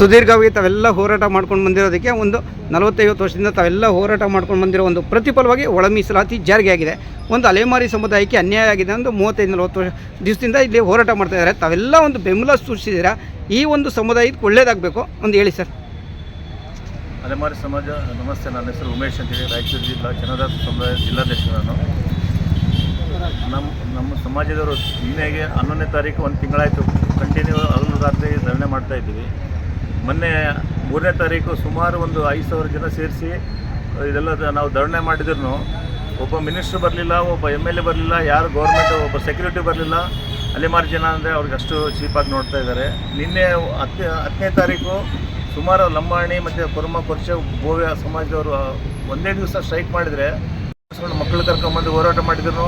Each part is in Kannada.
ಸುದೀರ್ಘವಾಗಿ ತಾವೆಲ್ಲ ಹೋರಾಟ ಮಾಡ್ಕೊಂಡು ಬಂದಿರೋದಕ್ಕೆ ಒಂದು ನಲವತ್ತೈವತ್ತು ವರ್ಷದಿಂದ ತಾವೆಲ್ಲ ಹೋರಾಟ ಮಾಡ್ಕೊಂಡು ಬಂದಿರೋ ಒಂದು ಪ್ರತಿಫಲವಾಗಿ ಒಳ ಮೀಸಲಾತಿ ಜಾರಿಗೆ ಆಗಿದೆ. ಒಂದು ಅಲೆಮಾರಿ ಸಮುದಾಯಕ್ಕೆ ಅನ್ಯಾಯ ಆಗಿದೆ ಒಂದು ಮೂವತ್ತೈದು, ನಲವತ್ತು ವರ್ಷ ದಿವಸದಿಂದ ಇಲ್ಲಿ ಹೋರಾಟ ಮಾಡ್ತಾ ಇದ್ದಾರೆ. ತಾವೆಲ್ಲ ಒಂದು ಬೆಂಬಲ ಸೂಚಿಸಿದ್ದೀರಾ ಈ ಒಂದು ಸಮುದಾಯಕ್ಕೆ ಒಳ್ಳೇದಾಗಬೇಕು ಒಂದು ಹೇಳಿ ಸರ್. ಅಲೆಮಾರಿ ಸಮಾಜ, ನಮಸ್ತೆ. ನನ್ನ ಹೆಸರು ಉಮೇಶ್ ಅಂತೇಳಿ ರಾಯಚೂರು ಜಿಲ್ಲಾ ಜನರ ಸಮುದಾಯ ಜಿಲ್ಲಾಧ್ಯಕ್ಷ ನಾನು. ನಮ್ಮ ನಮ್ಮ ಸಮಾಜದವರು ನಿನ್ನೆಗೆ ಹನ್ನೊಂದನೇ ತಾರೀಕು ಒಂದು ತಿಂಗಳಾಯಿತು. ಕಂಟಿನ್ಯೂ ಹಗಲು ರಾತ್ರಿ ಧರಣೆ ಮಾಡ್ತಾ ಇದ್ದೀವಿ. ಮೊನ್ನೆ ಮೂರನೇ ತಾರೀಕು ಸುಮಾರು ಒಂದು ಐದು ಸಾವಿರ ಜನ ಸೇರಿಸಿ, ಇದೆಲ್ಲ ನಾವು ಧರಣೆ ಮಾಡಿದ್ರು ಒಬ್ಬ ಮಿನಿಸ್ಟ್ರು ಬರಲಿಲ್ಲ, ಒಬ್ಬ ಎಂ ಎಲ್ ಎ ಬರಲಿಲ್ಲ, ಯಾರು ಗೌರ್ಮೆಂಟ್ ಒಬ್ಬ ಸೆಕ್ಯೂರಿಟಿ ಬರಲಿಲ್ಲ ಅಲೆಮಾರು ಜನ ಅಂದರೆ ಅವ್ರಿಗೆ ಅಷ್ಟು ಚೀಪಾಗಿ ನೋಡ್ತಾ ಇದ್ದಾರೆ. ನಿನ್ನೆ ಹತ್ತು, ಹತ್ತನೇ ತಾರೀಕು ಸುಮಾರು ಲಂಬಾಣಿ ಮತ್ತು ಕುರ್ಮ, ಕೊರ್ಚ ಗೋವ್ಯ ಸಮಾಜದವರು ಒಂದೇ ದಿವಸ ಸ್ಟ್ರೈಕ್ ಮಾಡಿದರೆ ಮಕ್ಕಳು ಕರ್ಕೊಂಬಂದು ಹೋರಾಟ ಮಾಡಿದ್ರು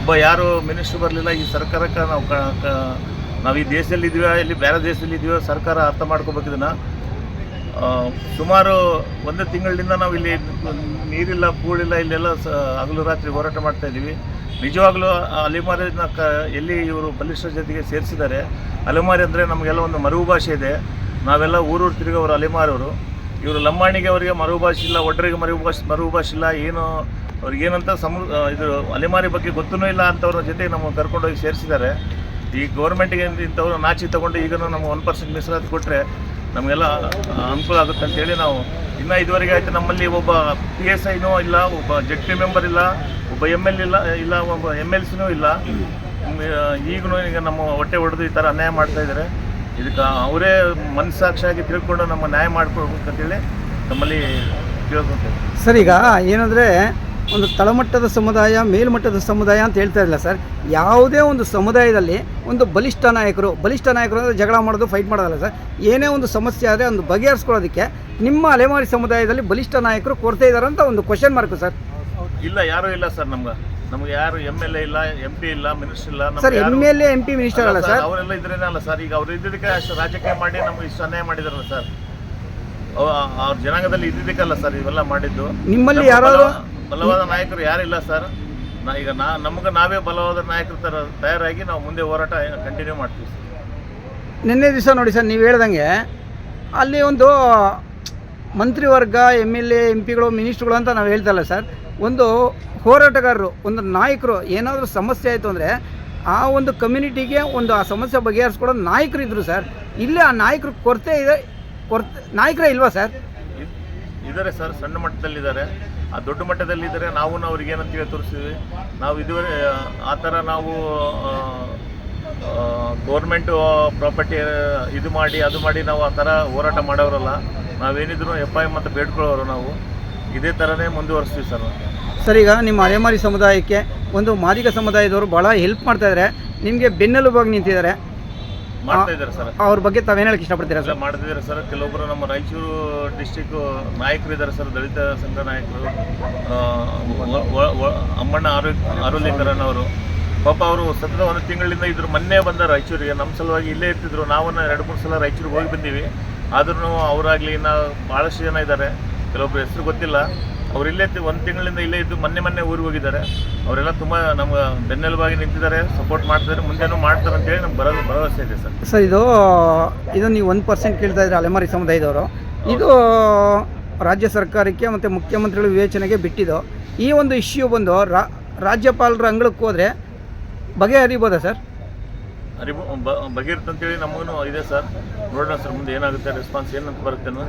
ಒಬ್ಬ ಯಾರು ಮಿನಿಸ್ಟ್ರು ಬರಲಿಲ್ಲ, ಈ ಸರ್ಕಾರಕ್ಕೆ ನಾವು ನಾವು ಈ ದೇಶದಲ್ಲಿ ಇದೀವ ಇಲ್ಲಿ ಬೇರೆ ದೇಶದಲ್ಲಿ ಇದೀವ ಸರ್ಕಾರ ಅರ್ಥ ಮಾಡ್ಕೋಬೇಕು ಇದನ್ನು. ಸುಮಾರು ಒಂದೇ ತಿಂಗಳಿಂದ ನಾವು ಇಲ್ಲಿ ನೀರಿಲ್ಲ ಕೂಳಿಲ್ಲ ಇಲ್ಲೆಲ್ಲ ಸ, ಹಗಲು ರಾತ್ರಿ ಹೋರಾಟ ಮಾಡ್ತಾ ಇದ್ದೀವಿ. ನಿಜವಾಗ್ಲೂ ಅಲೆಮಾರಿನ ಕ, ಎಲ್ಲಿ ಇವರು ಬಲಿಷ್ಠರ ಜೊತೆಗೆ ಸೇರಿಸಿದ್ದಾರೆ, ಅಲೆಮಾರಿ ಅಂದರೆ ನಮಗೆಲ್ಲ ಒಂದು ಮರುವು ಭಾಷೆ ಇದೆ. ನಾವೆಲ್ಲ ಊರೂರು ತಿರುಗೋರು ಅಲೆಮಾರವರು ಇವರು ಲಂಬಾಣಿಗೆ ಅವರಿಗೆ ಮರುವು ಭಾಷೆ ಇಲ್ಲ, ಒಡ್ರಿಗೆ ಮರುವು ಭಾಷೆ ಮರುವು ಭಾಷೆ ಇಲ್ಲ, ಏನು ಅವ್ರಿಗೇನಂತ ಸಮೃ ಇದು ಅಲೆಮಾರಿ ಬಗ್ಗೆ ಗೊತ್ತೂ ಇಲ್ಲ ಅಂತವ್ರ ಜೊತೆ ನಮ್ಮ ಕರ್ಕೊಂಡೋಗಿ ಸೇರಿಸಿದ್ದಾರೆ. ಈ ಗೌರ್ಮೆಂಟಿಗೆ ಇಂಥವ್ರು ನಾಚಿ ತಗೊಂಡು ಈಗ ನಮ್ಗೆ ಒನ್ ಪರ್ಸೆಂಟ್ ಮೀಸಲಾತಿ ಕೊಟ್ಟರೆ ನಮಗೆಲ್ಲ ಅನುಕೂಲ ಆಗುತ್ತೆ ಅಂತೇಳಿ ನಾವು ಇನ್ನೂ ಇದುವರೆಗೆ ಆಯಿತು ನಮ್ಮಲ್ಲಿ ಒಬ್ಬ ಪಿ ಎಸ್ ಐನೂ ಇಲ್ಲ, ಒಬ್ಬ ಜೆಡ್ ಪಿ ಮೆಂಬರ್ ಇಲ್ಲ, ಒಬ್ಬ ಎಂ ಎಲ್ ಇಲ್ಲ ಇಲ್ಲ, ಒಬ್ಬ ಎಂ ಎಲ್ ಸಿನೂ ಇಲ್ಲ. ಈಗಲೂ ಈಗ ನಮ್ಮ ಹೊಟ್ಟೆ ಹೊಡೆದು ಈ ಥರ ಅನ್ಯಾಯ ಮಾಡ್ತಾ ಇದ್ದಾರೆ. ಇದಕ್ಕೆ ಅವರೇ ಮನಸ್ಸಾಕ್ಷಿಯಾಗಿ ತಿಳ್ಕೊಂಡು ನಮ್ಮ ನ್ಯಾಯ ಮಾಡ್ಕೊಳ್ಬೇಕು ಅಂತೇಳಿ ನಮ್ಮಲ್ಲಿ ಕೇಳ್ಕೊತೇವೆ ಸರ್, ಈಗ ಏನಂದರೆ ಒಂದು ತಳಮಟ್ಟದ ಸಮುದಾಯ ಮೇಲ್ಮಟ್ಟದ ಸಮುದಾಯ ಅಂತ ಹೇಳ್ತಾ ಇಲ್ಲ ಸರ್. ಯಾವುದೇ ಒಂದು ಸಮುದಾಯದಲ್ಲಿ ಒಂದು ಬಲಿಷ್ಠ ನಾಯಕರು ಬಲಿಷ್ಠ ನಾಯಕರು ಅಂದರೆ ಜಗಳ ಮಾಡೋದು ಫೈಟ್ ಮಾಡೋದಲ್ಲ ಸರ್. ಏನೇ ಒಂದು ಸಮಸ್ಯೆ ಆದರೆ ಒಂದು ಬಗೆಹರಿಸ್ಕೊಳ್ಳೋದಕ್ಕೆ ನಿಮ್ಮ ಅಲೆಮಾರಿ ಸಮುದಾಯದಲ್ಲಿ ಬಲಿಷ್ಠ ನಾಯಕರು ಕೊಡ್ತಾ ಇದ್ದಾರೆ ಅಂತ ಒಂದು ಕ್ವಶನ್ ಮಾರ್ಕ್ ಸರ್. ಇಲ್ಲ ಯಾರೂ ಇಲ್ಲ ಸರ್ ನಮ್ಗೆ. ನಮ್ಗೆ ಯಾರು ಎಂ ಎಲ್ ಎ ಇಲ್ಲ ಎಂ ಪಿ ಇಲ್ಲ ಮಿನಿಸ್ಟರ್ ಇಲ್ಲ sir M L A M P minister ಅಲ್ಲ ಸರ್. ಅವರೆಲ್ಲ ಇದ್ರೇನೆ ಅಲ್ಲ ಸರ್. ಈಗ ಅವ್ರು ಇದ್ದಿದ್ದಕ್ಕೆ ಅಷ್ಟು ರಾಜಕೀಯ ಮಾಡಿ ನಮ್ಗೆ ಇಷ್ಟು ಅನ್ಯಾಯ ಮಾಡಿದಾರಲ್ಲ ಸರ್. ಅವ್ರ ಜನಾಂಗದಲ್ಲಿ ಇದ್ದಿದ್ದಕ್ಕಲ್ಲ ಸರ್ ಇವೆಲ್ಲ ಮಾಡಿದ್ದು. ನಿಮ್ಮಲ್ಲಿ ಯಾರಾದರೂ ಯಾರಾದ್ರು ಬಲ- ಬಲವಾದ ನಾಯಕರು ಯಾರಿಲ್ಲ ಸರ್. ಈಗ ನಾ ನಮ್ಗೆ ನಾವೇ ಬಲವಾದ ನಾಯಕರು ತರ ತಯಾರಾಗಿ ನಾವು ಮುಂದೆ ಹೋರಾಟ ಕಂಟಿನ್ಯೂ ಮಾಡ್ತೀವಿ ಸರ್. ನಿನ್ನೆ ದಿವಸ ನೋಡಿ ಸರ್ ನೀವು ಹೇಳ್ದಂಗೆ ಅಲ್ಲಿ ಒಂದು ಮಂತ್ರಿವರ್ಗ ಎಂ ಎಲ್ ಎ ಎಂ ಪಿಗಳು ಮಿನಿಸ್ಟ್ರುಗಳು ಅಂತ ನಾವು ಹೇಳ್ತಲ್ಲ ಸರ್. ಒಂದು ಹೋರಾಟಗಾರರು ಒಂದು ನಾಯಕರು ಏನಾದರೂ ಸಮಸ್ಯೆ ಆಯಿತು ಅಂದರೆ ಆ ಒಂದು ಕಮ್ಯುನಿಟಿಗೆ ಒಂದು ಆ ಸಮಸ್ಯೆ ಬಗೆಹರಿಸ್ಕೊಡೋ ನಾಯಕರು ಇದ್ದರು ಸರ್. ಇಲ್ಲಿ ಆ ನಾಯಕರು ಕೊರತೆ ಇದೆ ಕೊರತೆ ನಾಯಕರೇ ಇಲ್ವಾ ಸರ್? ಇದ್- ಇದ್ದಾರೆ ಸರ್ ಸಣ್ಣ ಮಟ್ಟದಲ್ಲಿದ್ದಾರೆ. ಆ ದೊಡ್ಡ ಮಟ್ಟದಲ್ಲಿದ್ದಾರೆ ನಾವು ಅವ್ರಿಗೆ ಏನಂತೇಳಿ ತೋರಿಸ್ತೀವಿ. ನಾವು ಇದುವರೆ ಆ ಥರ ನಾವು ಗೌರ್ಮೆಂಟು ಪ್ರಾಪರ್ಟಿ ಇದು ಮಾಡಿ ಅದು ಮಾಡಿ ನಾವು ಆ ಥರ ಹೋರಾಟ ಮಾಡೋರಲ್ಲ. ನಾವೇನಿದ್ರು ಎಫ್ ಐ ಮತ್ತು ಬೇಡ್ಕೊಳ್ಳೋರು ನಾವು. ಇದೇ ಥರನೇ ಮುಂದುವರಿಸ್ತೀವಿ ಸರ್. ಸರ್ ಈಗ ನಿಮ್ಮ ಅಲೆಮಾರಿ ಸಮುದಾಯಕ್ಕೆ ಒಂದು ಮಾದಿಗ ಸಮುದಾಯದವರು ಭಾಳ ಹೆಲ್ಪ್ ಮಾಡ್ತಾ ಇದ್ದಾರೆ. ನಿಮಗೆ ಬೆನ್ನೆಲುಬಾಗಿ ನಿಂತಿದ್ದಾರೆ. ಮಾಡ್ತಾ ಇದ್ದಾರೆ ಸರ್. ಅವ್ರ ಬಗ್ಗೆ ತಾವೇನು ಹೇಳಕ್ಕೆ ಇಷ್ಟಪಡ್ತೀರಾ ಸರ್? ಮಾಡ್ತಿದ್ದಾರೆ ಸರ್. ಕೆಲವೊಬ್ಬರು ನಮ್ಮ ರಾಯಚೂರು ಡಿಸ್ಟಿಕ್ ನಾಯಕರು ಇದ್ದಾರೆ ಸರ್ ದಲಿತ ಸಂಘ ನಾಯಕರು. ಅಮ್ಮಣ್ಣ ಆರೋಗ್ಯ ಅವರು. ಪಾಪ ಅವರು ಸತತ ಒಂದು ತಿಂಗಳಿಂದ ಇದ್ರು ಮೊನ್ನೆ ಬಂದ ರಾಯಚೂರಿಗೆ. ನಮ್ಮ ಸಲುವಾಗಿ ಇಲ್ಲೇ ಇರ್ತಿದ್ರು. ನಾವನ್ನ ಎರಡು ಮೂರು ಸಲ ರಾಯಚೂರಿಗೆ ಹೋಗಿ ಬಂದೀವಿ. ಆದ್ರೂ ಅವರಾಗ್ಲಿ ಇನ್ನ ಭಾಳಷ್ಟು ಜನ ಇದ್ದಾರೆ. ಕೆಲವೊಬ್ರು ಹೆಸರು ಗೊತ್ತಿಲ್ಲ. ಅವ್ರು ಇಲ್ಲೇ ಒಂದು ತಿಂಗಳಿಂದ ಇಲ್ಲೇ ಇದ್ದು ಮೊನ್ನೆ ಮೊನ್ನೆ ಊರಿಗೆ ಹೋಗಿದ್ದಾರೆ. ಅವರೆಲ್ಲ ತುಂಬ ನಮ್ಮ ಬೆನ್ನೆಲುಬಾಗಿ ನಿಂತಿದ್ದಾರೆ ಸಪೋರ್ಟ್ ಮಾಡ್ತಿದ್ದಾರೆ ಮುಂದೆನೂ ಮಾಡ್ತಾರೆ ಅಂತೇಳಿ ನಮ್ಗೆ ಬರೋ ಭರವಸೆ ಇದೆ ಸರ್. ಸರ್ ಇದು ಇದು ನೀವು ಒಂದು ಪರ್ಸೆಂಟ್ ಕೇಳ್ತಾ ಇದ್ರೆ ಅಲೆಮಾರಿ ಸಮುದಾಯದವರು. ಇದು ರಾಜ್ಯ ಸರ್ಕಾರಕ್ಕೆ ಮತ್ತು ಮುಖ್ಯಮಂತ್ರಿಗಳ ವಿವೇಚನೆಗೆ ಬಿಟ್ಟಿದ್ದು. ಈ ಒಂದು ಇಶ್ಯೂ ಬಂದು ರಾಜ್ಯಪಾಲರ ಅಂಗಳಕ್ಕೆ ಹೋದರೆ ಬಗೆಹರಿಬೋದಾ ಸರ್? ಅರಿಬು ಬ- ಬಗೆಹರುತ್ತೆ ಅಂತೇಳಿ ನಮಗೂ ಇದೆ ಸರ್. ನೋಡೋಣ ಸರ್ ಮುಂದೆ ಏನಾಗುತ್ತೆ ರೆಸ್ಪಾನ್ಸ್ ಏನಂತ ಬರುತ್ತೆ ಅನ್ನೋ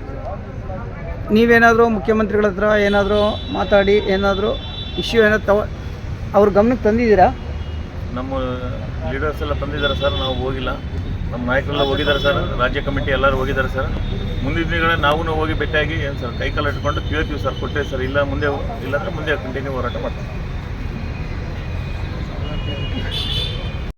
ನೀವೇನಾದರೂ ಮುಖ್ಯಮಂತ್ರಿಗಳ ಹತ್ರ ಏನಾದರೂ ಮಾತಾಡಿ, ಏನಾದರೂ ಇಶ್ಯೂ ಏನಾದ್ರು ತವ, ಅವ್ರ ಗಮನಕ್ಕೆ ತಂದಿದ್ದೀರಾ? ನಮ್ಮ ಲೀಡರ್ಸ್ ಎಲ್ಲ ತಂದಿದ್ದಾರೆ ಸರ್, ನಾವು ಹೋಗಿಲ್ಲ. ನಮ್ಮ ನಾಯಕರೆಲ್ಲ ಹೋಗಿದ್ದಾರೆ ಸರ್, ರಾಜ್ಯ ಕಮಿಟಿ ಎಲ್ಲರೂ ಹೋಗಿದ್ದಾರೆ ಸರ್. ಮುಂದಿನ ದಿನಗಳೇ ನಾವು ಹೋಗಿ ಭೇಟಿಯಾಗಿ ಏನು ಸರ್ ಕೈಕಾಲು ಇಟ್ಕೊಂಡು ಕೇಳ್ತೀವಿ ಸರ್ ಕೊಟ್ಟೆ ಸರ್, ಇಲ್ಲ ಮುಂದೆ ಇಲ್ಲಾಂದ್ರೆ ಮುಂದೆ ಕಂಟಿನ್ಯೂ ಹೋರಾಟ ಮಾಡ್ತೀವಿ.